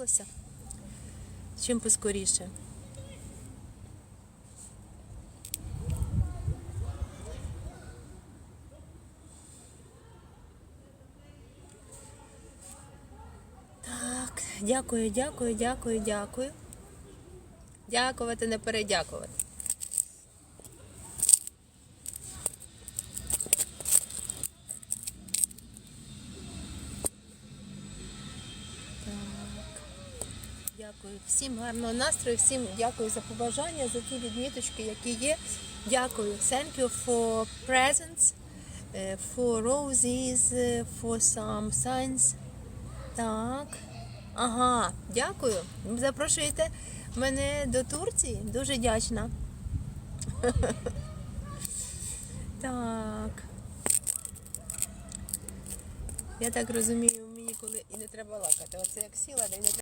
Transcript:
хотілося. Чим поскоріше. Так, дякую, дякую, дякую, дякую. Дякувати, не передякувати. Дякую всім гарного настрою, всім дякую за побажання, за ті відміточки, які є. Дякую. Thank you for presents, е, for roses, е, for some signs. Так. Ага, дякую. Запрошуєте мене до Турції. Дуже вдячна. Так. Я так розумію, мені коли і не треба лакати. Оце як сіла, де не треба.